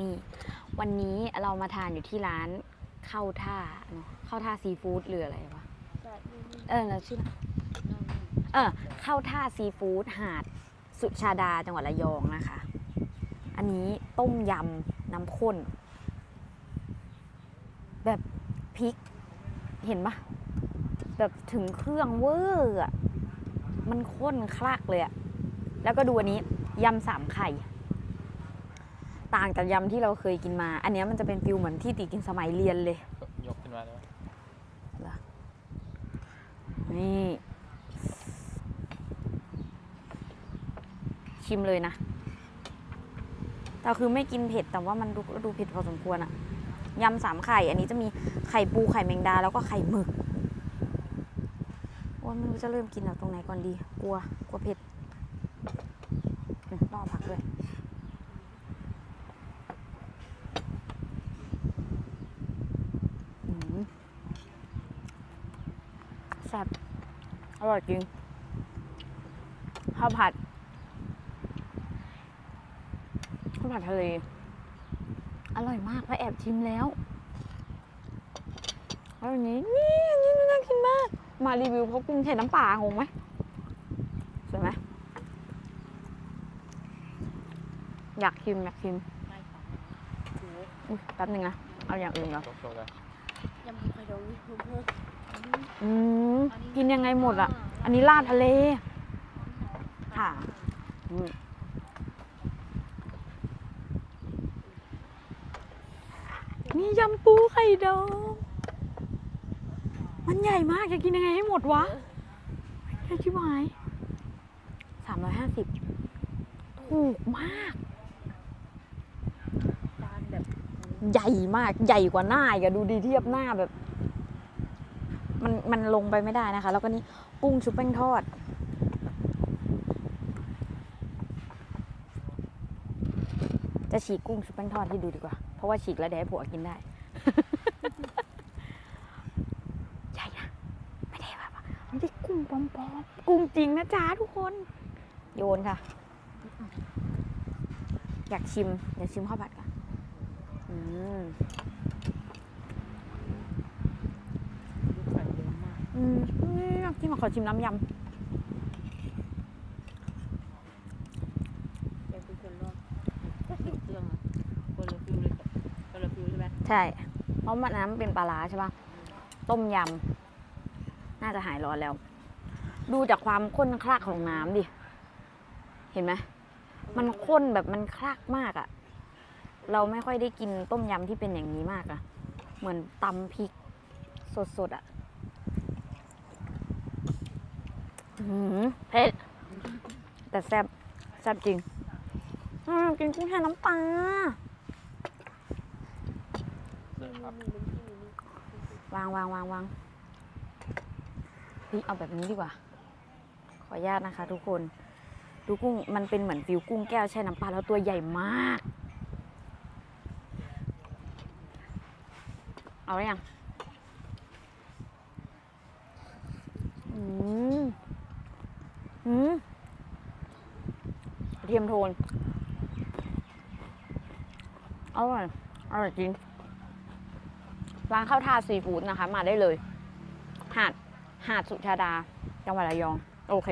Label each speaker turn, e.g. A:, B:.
A: นี่วันนี้เรามาทานอยู่ที่ร้านเข้าท่าเนาะเข้าท่าซีฟู้ดหรืออะไรวะเออแล้วชื่อเออเข้าท่าซีฟู้ดหาดสุชาดาจังหวัดระยองนะคะ อันนี้ต้มยำน้ำข้น แบบพริก เห็นปะแบบถึงเครื่องเวอร์อะมันข้นคลักเลยอะแล้วก็ดูอันนี้ยำสามไข่ ต่างจากยำที่เราเคยกินมา อันเนี้ยมันจะเป็นฟิลเหมือนที่ตีกินสมัยเรียนเลย
B: ยกขึ้นมาแล้ว
A: นี่ ชิมเลยนะ แต่คือไม่กินเผ็ด แต่ว่ามันดูดูเผ็ดพอสมควรอะยำสามไข่ อันนี้จะมีไข่ปูไข่แมงดาแล้วก็ไข่หมึกว่าไม่รู้จะเริ่มกินจากตรงไหนก่อนดี กลัว กลัวเผ็ดอืมต้องเอาผักด้วย อืมแซ่บอร่อยจริง ข้าวผัด ข้าวผัดทะเล อร่อยมากไปแอบชิมแล้วแล้วอันนี้ นี่อันนี้น่ากินมาก มารีวิวเขากุ้งเทน้ำปลางงไหมสวยไหมอยากชิมอยากชิมอุ๊ยแป๊บหนึ่งนะ เอาอย่างอื่นเหรอ
B: ยกโชว์เลย
C: ยำปูไข่ดองนี่เพิ่ม
A: อืม กินยังไงหมดอะ อันนี้ราดทะเล ค่ะอืมนี่ยำปูไข่ดองมันใหญ่มากจะกินยังไงให้หมดวะไอ้ชิบหายสามร้อยห้าสิบถูกมาก
C: จานแบบ
A: ใหญ่มากใหญ่กว่าหน้าอีกอะดูดีเทียบหน้าแบบ มันมันลงไปไม่ได้นะคะ แล้วก็นี่กุ้งชุบแป้งทอด จะฉีกกุ้งชุบแป้งทอดให้ดูดีกว่า เพราะว่าฉีกแล้วเดี๋ยวให้ผัวกินได้ใหญ่อะไม่ได้แบบว่าไม่ได้กุ้งปลอมๆกุ้งจริงนะจ๊ะทุกคน โยนค่ะ อยากชิมเดี๋ยวชิมข้าวผัดก่อนอืม
C: ลูกไข่เย อะมาก
A: อืมนี่อยากชิมอะขอชิมน้ำย
C: แกเป็นคนรอดติดเครื่องอะคนละฟิวเลยคนละฟิวใช่ไหมำ
A: ใช่ เพราะมันน้ำเป็นปลาร้าใช่ปะต้มยำ น่าจะหายร้อนแล้ว ดูจากความข้นคลักของน้ำดิ เห็นไหม มันข้นแบบมันคลักมากอะเราไม่ค่อยได้กินต้มยำที่เป็นอย่างนี้มากอะเหมือนตำพริก สดๆอะอื้อหือ เผ็ดแต่แซ่บแซ่บจริงกินกุ้งแห้งน้ำปลาวางวางวางวางเฮ้ยเอาแบบนี้ดีกว่า ขออนุญาตนะคะ ทุกคนดูกุ้งมันเป็นเหมือนฟิวกุ้งแก้วแช่น้ำปลาแล้วตัวใหญ่มาก เอาได้ยังอืม อืมเทียมโทนอร่อยอร่อยจริงร้านข้าวท่าซีฟู้ดนะคะ มาได้เลย หาดหาดสุชาดา จังหวัดระยอง โอเค